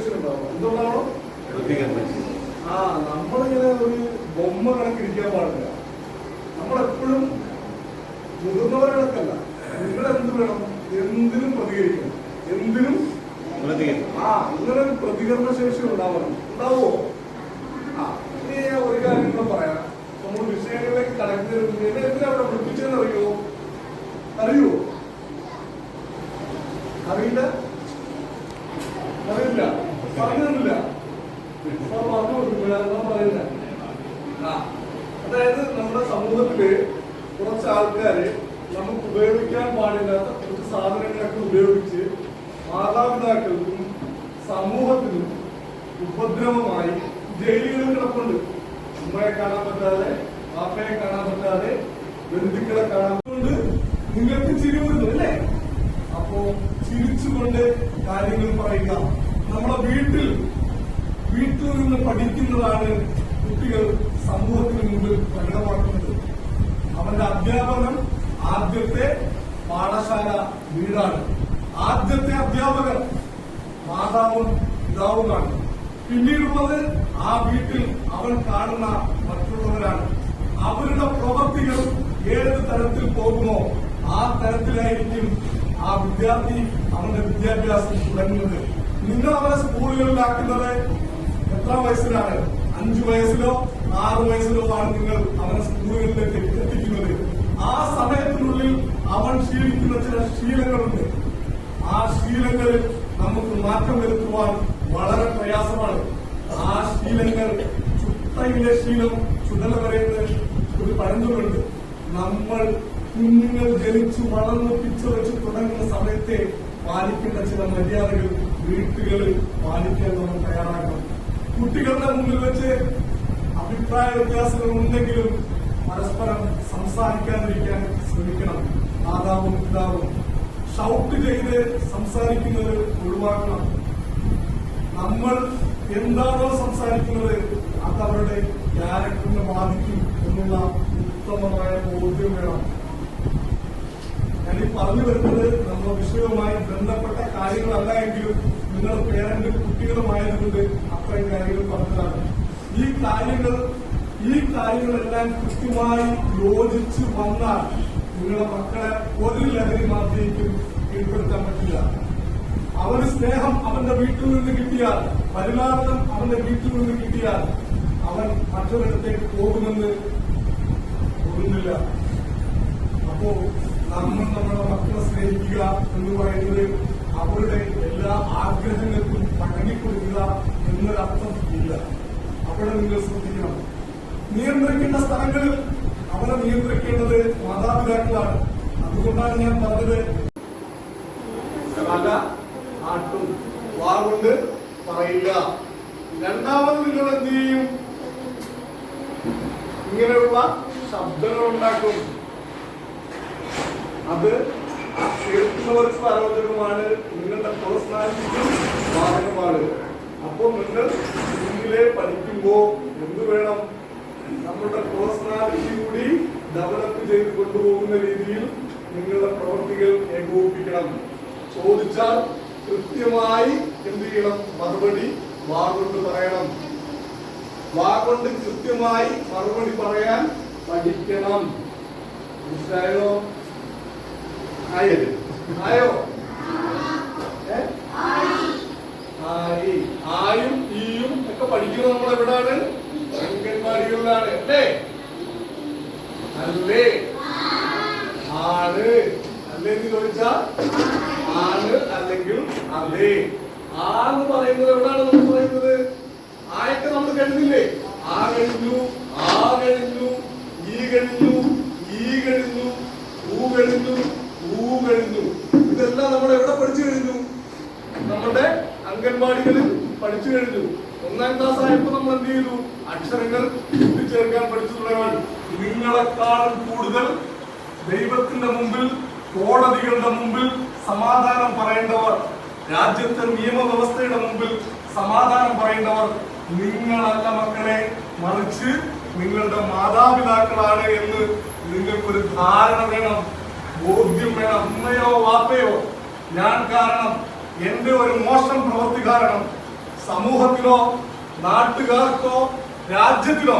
ശേഷി ഉണ്ടാവണം എന്തുകൊണ്ടാണോ? ആ നമ്മളിങ്ങനെ ഒരു ബൊമ്മ കണക്കിരിക്കാൻ പാടില്ല. നമ്മളെപ്പോഴും മുതിർന്നവരടക്കല്ല നിങ്ങൾ എന്ത് വേണം? എന്തിനും പ്രതികരിക്കണം. എന്തിനും ആ അങ്ങനെ ഒരു പ്രതികരണ ശേഷി ഉണ്ടാവണം. ഉണ്ടാവോ ആ ഇനി ഞാൻ ഒരു കാര്യം കൂടെ പറയാം നമ്മൾ വിഷയങ്ങളിലേക്ക് കടക്കുന്നതിന് എന്നെ എന്തിനാ അവിടെ വിളിപ്പിച്ചതെന്ന് അറിയോ അറിയോ അറിയില്ല അറിയില്ല പറഞ്ഞു ആ അതായത് നമ്മുടെ സമൂഹത്തിൽ കുറച്ച് ആൾക്കാര് നമുക്ക് ഉപയോഗിക്കാൻ പാടില്ലാത്ത കുറച്ച് സാധനങ്ങളൊക്കെ ഉപയോഗിച്ച് മാതാപിതാക്കൾക്കും സമൂഹത്തിനും ഉപദ്രവമായി ജയിലുകളിൽ കിടപ്പുണ്ട്. ഉമ്മയെ കാണാൻ പറ്റാതെ പാപ്പയെ കാണാൻ പറ്റാതെ ബന്ധുക്കളെ കാണാൻ കൊണ്ട് നിങ്ങൾക്ക് ചിരി വരുന്നു അല്ലേ? അപ്പോ ചിരിച്ചുകൊണ്ട് കാര്യങ്ങൾ പറയുക. നമ്മുടെ വീട്ടിൽ വീട്ടിൽ നിന്ന് പഠിക്കുന്നതാണ് കുട്ടികൾ സമൂഹത്തിന് മുമ്പിൽ പ്രകടമാക്കുന്നത്. അവന്റെ അധ്യാപനം ആദ്യത്തെ പാഠശാല വീടാണ്. ആദ്യത്തെ അധ്യാപകൻ മാതാവും പിതാവുമാണ്. പിന്നീടുള്ളത് ആ വീട്ടിൽ അവൻ കാണുന്ന മറ്റുള്ളവരാണ്. അവരുടെ പ്രവൃത്തികൾ ഏത് തരത്തിൽ പോകുമോ ആ തരത്തിലായിരിക്കും ആ വിദ്യാർത്ഥി അവന്റെ വിദ്യാഭ്യാസം തുടങ്ങുന്നത്. നിങ്ങൾ അവരെ സ്കൂളുകളിലാക്കുന്നത് എത്ര വയസ്സിലാണ്? അഞ്ചു വയസ്സിലോ ആറ് വയസ്സിലോ ആണ് നിങ്ങൾ അവനെ സ്കൂളുകളിലേക്ക് എത്തിക്കുന്നത്. ആ സമയത്തിനുള്ളിൽ അവൻ ശീലിക്കുന്ന ചില ശീലങ്ങളുണ്ട്. ആ ശീലങ്ങളിൽ നമുക്ക് മാറ്റം വരുത്തുവാൻ വളരെ പ്രയാസമാണ്. ആ ശീലങ്ങൾ ചുട്ടയിലെ ശീലം ചുടല വരെയെന്ന് ഒരു പഴഞ്ചൊല്ലുണ്ട്. നമ്മൾ കുഞ്ഞുങ്ങൾ ജനിച്ചു വളർന്നു പിച്ചു വെച്ച് തുടങ്ങുന്ന സമയത്തെ പാലിക്കേണ്ട ചില മര്യാദകൾ വീട്ടുകളിൽ പാലിക്കാൻ നമ്മൾ തയ്യാറാക്കണം കുട്ടികളുടെ മുന്നിൽ വെച്ച് അഭിപ്രായ വ്യത്യാസങ്ങൾ ഉണ്ടെങ്കിലും പരസ്പരം സംസാരിക്കാതിരിക്കാൻ ശ്രമിക്കണം. മാതാവും പിതാവും ഷൗട്ട് ചെയ്ത് സംസാരിക്കുന്നത് ഒഴിവാക്കണം. നമ്മൾ എന്താണോ സംസാരിക്കുന്നത് അത് അവരുടെ ക്യാരക്ടറിനെ ബാധിക്കും എന്നുള്ള ഉത്തമമായ ബോധ്യം വേണം. ഈ പറഞ്ഞു വരുന്നത് നമ്മുടെ വിഷയവുമായി ബന്ധപ്പെട്ട കാര്യങ്ങളല്ല എങ്കിലും നിങ്ങൾ പേരന്റ് കുട്ടികളുമായതുകൊണ്ട് അത്രയും കാര്യങ്ങൾ പറഞ്ഞതാണ്. ഈ കാര്യങ്ങൾ ഈ കാര്യങ്ങളെല്ലാം കൃത്യമായി യോജിച്ച് വന്നാൽ നിങ്ങളുടെ മക്കളെ ഒരു ലഹരി മാത്രേക്കും കീഴ്പ്പെടുത്താൻ പറ്റില്ല. അവന് സ്നേഹം അവന്റെ വീട്ടിൽ നിന്ന് കിട്ടിയാൽ പരിണാമം അവന്റെ വീട്ടിൽ നിന്ന് കിട്ടിയാൽ അവൻ മറ്റൊരിടത്തേക്ക് പോകുമെന്ന് തോന്നുന്നില്ല. അപ്പോ നമ്മൾ നമ്മുടെ മക്കളെ സ്നേഹിക്കുക എന്ന് പറയുന്നത് അവരുടെ എല്ലാ ആഗ്രഹങ്ങൾക്കും വഴങ്ങിക്കൊടുക്കുക എന്നൊരർത്ഥം ഇല്ല. അവിടെ നിങ്ങൾ ശ്രദ്ധിക്കണം. നിയന്ത്രിക്കേണ്ട സ്ഥലങ്ങളിൽ അവരെ നിയന്ത്രിക്കേണ്ടത് മാതാപിതാക്കളാണ്. അതുകൊണ്ടാണ് ഞാൻ പറഞ്ഞത്. തല ആട്ടും വാറുകൊണ്ട് പറയില്ല. രണ്ടാമത് നിങ്ങൾ എന്ത് ചെയ്യും? ഇങ്ങനെയുള്ള ശബ്ദങ്ങൾ ഉണ്ടാക്കും. അത് കേൾക്കുന്നവർക്ക് അരോചകമാണ് നിങ്ങളുടെ പേഴ്സണാലിറ്റിക്കും ബാധകമാണ് അപ്പോൾ നിങ്ങൾ സ്കൂളിലെ പഠിക്കുമ്പോൾ എന്ത് വേണം? നമ്മുടെ പേഴ്സണാലിറ്റി കൂടി ഡെവലപ്പ് ചെയ്ത് കൊണ്ടുപോകുന്ന രീതിയിൽ നിങ്ങളുടെ പ്രവൃത്തികൾ ഏകോപിപ്പിക്കണം. ചോദിച്ചാൽ കൃത്യമായി എന്ത് ചെയ്യണം? മറുപടി വാഗൊണ്ട് പറയണം. വാഗൊണ്ട് കൃത്യമായി മറുപടി പറയാൻ പഠിക്കണം. മനസ്സിലായോ? ആയോ. ആയോ? ആയി. ആയും ഈയും ഒക്കെ പഠിക്കുന്നത് നമ്മൾ എവിടാണ് അംഗൻവാടികളിലാണ് അല്ലേ? അല്ലേ? ആണ്. അല്ലേ എന്ന് ചോദിച്ചാൽ ആണ് അല്ലെങ്കിൽ അതെ. ആ എന്ന് പറയുന്നത് എവിടാണ് നമ്മൾ പറയുന്നത്? ആയൊക്കെ നമ്മൾ കഴിഞ്ഞില്ലേ ആ കഴിഞ്ഞു ആ കഴിഞ്ഞു ഈ കഴിഞ്ഞു ഈ കഴിഞ്ഞു ഊ കഴിഞ്ഞു ഊ കഴിഞ്ഞു ഇതെല്ലാം നമ്മൾ എവിടെ പഠിച്ചു കഴിഞ്ഞു നമ്മുടെ അംഗൻവാടികളിൽ പഠിച്ചു കഴിഞ്ഞു. ഒന്നാം ക്ലാസ് ആയപ്പോ നമ്മൾ എന്ത് ചെയ്തു? അക്ഷരങ്ങൾ കൂട്ടിച്ചേർക്കാൻ പഠിച്ചു തുടങ്ങി. നിങ്ങളെക്കാൾ കൂടുതൽ ദൈവത്തിന്റെ മുമ്പിൽ കോടതികളുടെ മുമ്പിൽ സമാധാനം പറയേണ്ടവർ രാജ്യത്തെ നിയമവ്യവസ്ഥയുടെ മുമ്പിൽ സമാധാനം പറയേണ്ടവർ നിങ്ങളല്ല മക്കളെ. മറിച്ച് നിങ്ങളുടെ മാതാപിതാക്കളാണ് എന്ന് നിങ്ങൾക്കൊരു ധാരണ വേണം ബോധ്യം വേണം. അമ്മയോ വാപ്പയോ? ഞാൻ കാരണം എന്റെ ഒരു മോശം പ്രവൃത്തി കാരണം സമൂഹത്തിലോ നാട്ടുകാർക്കോ രാജ്യത്തിനോ